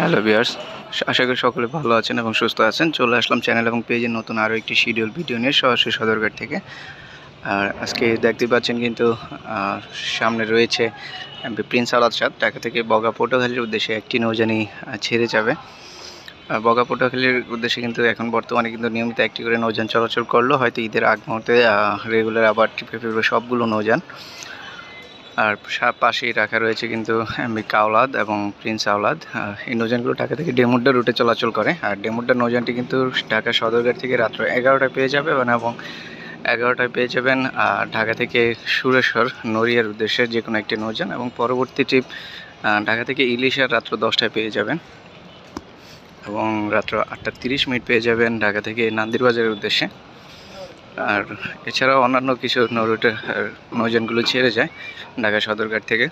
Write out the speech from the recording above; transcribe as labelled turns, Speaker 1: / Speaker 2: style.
Speaker 1: Hello বিয়ার্স আশা করি সকলে ভালো আছেন এবং সুস্থ আছেন। চলে আসলাম চ্যানেল এবং পেজে নতুন আরও একটি শিডিউল ভিডিও নিয়ে সরাসরি সদরঘাট থেকে। আর আজকে দেখতে পাচ্ছেন কিন্তু সামনে রয়েছে এমপি প্রিন্স আলাদ সাদ, ঢাকা থেকে বগা পটুয়াখালীর উদ্দেশ্যে একটি নৌজানি ছেড়ে যাবে। বগা পটুয়াখালীর উদ্দেশ্যে কিন্তু এখন বর্তমানে কিন্তু নিয়মিত একটি করে নৌযান চলাচল করল। হয়তো ঈদের আগ মুহূর্তে রেগুলার আবার টিপে ফিরবে সবগুলো নৌযান। আর পাশেই রাখা রয়েছে কিন্তু এমবি কাওলাদ এবং প্রিন্স আওলাদ। এই নৌযানগুলো ঢাকা থেকে ডেমুড্ডা রুটে চলাচল করে। আর ডেমুড্ডা নৌযানটি কিন্তু ঢাকা সদরঘাট থেকে রাত্র এগারোটায় পেয়ে যাবে এবং- এগারোটায় পেয়ে যাবেন ঢাকা থেকে সুরেশ্বর, নড়িয়ার উদ্দেশ্যে যে কোনো একটি নৌযান এবং পরবর্তী ট্রিপ ঢাকা থেকে ইলিশার রাত্র দশটায় পেয়ে যাবেন এবং রাত্র আটটা তিরিশ মিনিট পেয়ে যাবেন ঢাকা থেকে নান্দিরবাজারের উদ্দেশ্যে। আর এছাড়াও অন্যান্য কিছু নৌরুটের নৌজানগুলো ছেড়ে যায় ঢাকা সদরঘাট থেকে।